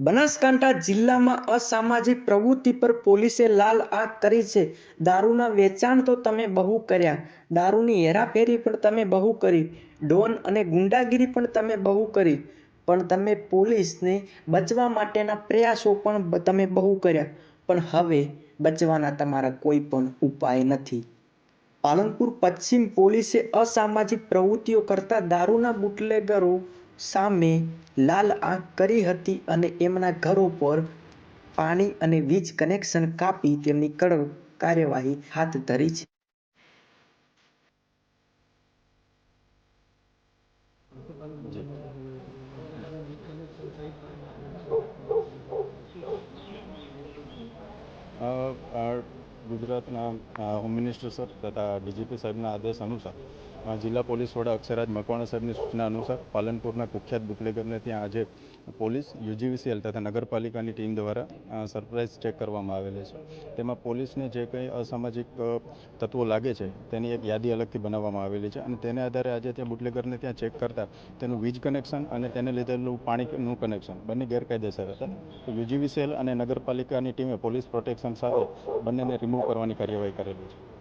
બનાસકાંઠા જિલ્લામાં અસામાજિક પ્રવૃત્તિ પર પોલીસે લાલ આંખ કરી છે. દારૂના વેચાણ તો તમે બહુ કર્યા. દારૂની હેરાફેરી પણ તમે બહુ કરી. ડોન અને ગુંડાગીરી પણ તમે બહુ કરી. પણ તમે પોલીસને બચવા માટેના પ્રયાસો પણ તમે બહુ કર્યા. પણ હવે બચવાના તમારા કોઈ પણ ઉપાય નથી. પાલનપુર પશ્ચિમ પોલીસે અસામાજિક પ્રવૃત્તિઓ કરતા દારૂના બુટલેગરો સામે લાલ આંખ કરી હતી અને એમના ઘરો પર પાણી અને વીજ કનેક્શન કાપી તેમની કડક કાર્યવાહી હાથ ધરી છે. uh, અ, ગુજરાતના હોમ મિનિસ્ટર સર તથા ડીજીપી સાહેબના આદેશ અનુસાર જિલ્લા પોલીસ વડા અક્ષરાજ મકવાણા સાહેબની સૂચના અનુસાર પાલનપુરના કુખ્યાત બુટલેગરને ત્યાં આજે પોલીસ યુજીવીસીએલ તથા નગરપાલિકાની ટીમ દ્વારા સરપ્રાઇઝ ચેક કરવામાં આવેલી છે. તેમાં પોલીસને જે કંઈ અસામાજિક તત્વો લાગે છે તેની એક યાદી અલગથી બનાવવામાં આવેલી છે અને તેને આધારે આજે ત્યાં બુટલેગરને ત્યાં ચેક કરતા તેનું વીજ કનેક્શન અને તેને લીધેલું પાણીનું કનેક્શન બંને ગેરકાયદેસર હતા. યુજીવીસીએલ અને નગરપાલિકાની ટીમે પોલીસ પ્રોટેક્શન સાથે બંનેને રિમૂવ કરવાની કાર્યવાહી કરેલી છે.